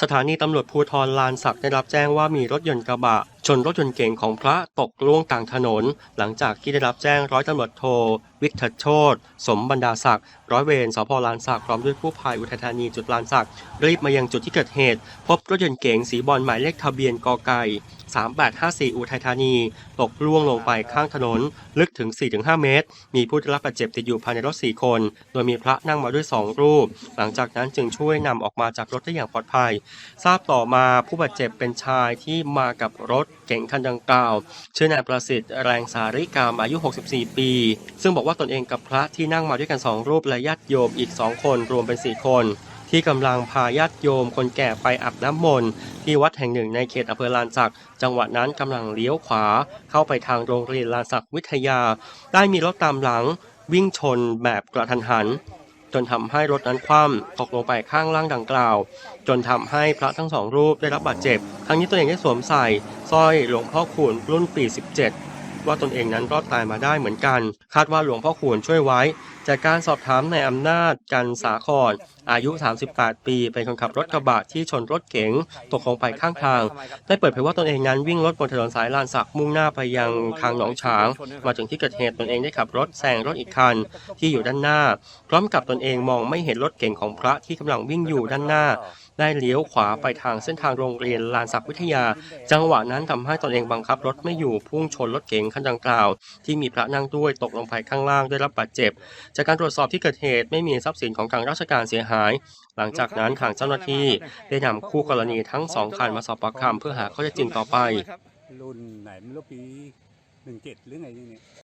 สถานีตำรวจภูธรลานสักได้รับแจ้งว่ามีรถยนต์กระบะ ชนรถยนต์เก๋งของพระตกล่วงกลางถนน หลังจากที่ได้รับแจ้งร้อยตำรวจโท วิทยโชตสมบรรดาศักดิ์ร้อยเวรสพลานสักดิ์พร้อมด้วยกู้ภัยอุทัยธานีจุดลานสักดิ์รีบมายังจุดที่เกิดเหตุ พบรถยนต์เก๋งสีบอลหมายเลขทะเบียนกไก่3854 อุทัยธานี ตกล่วงลงไปข้างถนน ลึกถึง 4-5 เมตร มีผู้ได้รับบาดเจ็บติดอยู่ภายในรถ 4 คน โดยมีพระนั่งมาด้วย 2 รูป หลังจากนั้นจึงช่วยนำออกมาจากรถได้อย่างปลอดภัย ทราบต่อมาผู้บาดเจ็บเป็นชายที่มากับรถเก๋งคันดังกล่าว ชื่อนายประสิทธิ์แรงสาริกามอายุ 64 ปี ซึ่งบอกว่าาตนเองกับพระที่นั่งมาด้วยกัน2รูปและญาติโยมอีก2คนรวมเป็น4คน ที่กำลังพาญาติโยมคนแก่ไปอาบน้ำมนต์ที่วัดแห่งหนึ่งในเขตอำเภอลานสัก จังหวะนั้นกำลังเลี้ยวขวา เข้าไปทางโรงเรียนลานสักวิทยา ได้มีรถตามหลัง วิ่งชนแบบกระทันหันจนทำให้รถนั้นคว่ำตกลงไปข้างล่างดังกล่าว จนทำให้พระทั้งสองรูปได้รับบาดเจ็บ ทั้งนี้ตนเองได้สวมใส่สร้อยหลวงพ่อคูณรุ่นปี 17 ว่าตนเองนั้นรอดตายมาได้เหมือนกัน คาดว่าหลวงพ่อคูณช่วยไว้ จากการสอบถามในอำนาจกันสาครอายุ 38 ปี เป็นคนขับรถกระบะที่ชนรถเก๋งตกลงไปข้างทาง ได้เปิดเผยว่าตนเองนั้นวิ่งรถบนถนนสายลานสักมุ่งหน้าไปยังทางหนองฉาง มาถึงที่เกิดเหตุตนเองได้ขับรถแซงรถอีกคันที่อยู่ด้านหน้า พร้อมกับตนเองมองไม่เห็นรถเก๋งของพระที่กำลังวิ่งอยู่ด้านหน้า ได้เลี้ยวขวาไปทางเส้นทางโรงเรียนลานสักวิทยา จังหวะนั้นทำให้ตนเองบังคับรถไม่อยู่พุ่งชนรถเก๋งคันดังกล่าว ที่มีพระนั่งด้วยตกลงไปข้างล่างได้รับบาดเจ็บจากการตรวจสอบที่เกิดเหตุไม่มีทรัพย์สินของทางราชการเสียหาย หลังจากนั้นทางเจ้าหน้าที่ได้นำคู่กรณีทั้งสองคันมาสอบปากคำเพื่อหาข้อเท็จจริงต่อไปรุ่นไหนไม่รู้ปีหนึ่งเจ็ดหรือไงนี่เนี่ย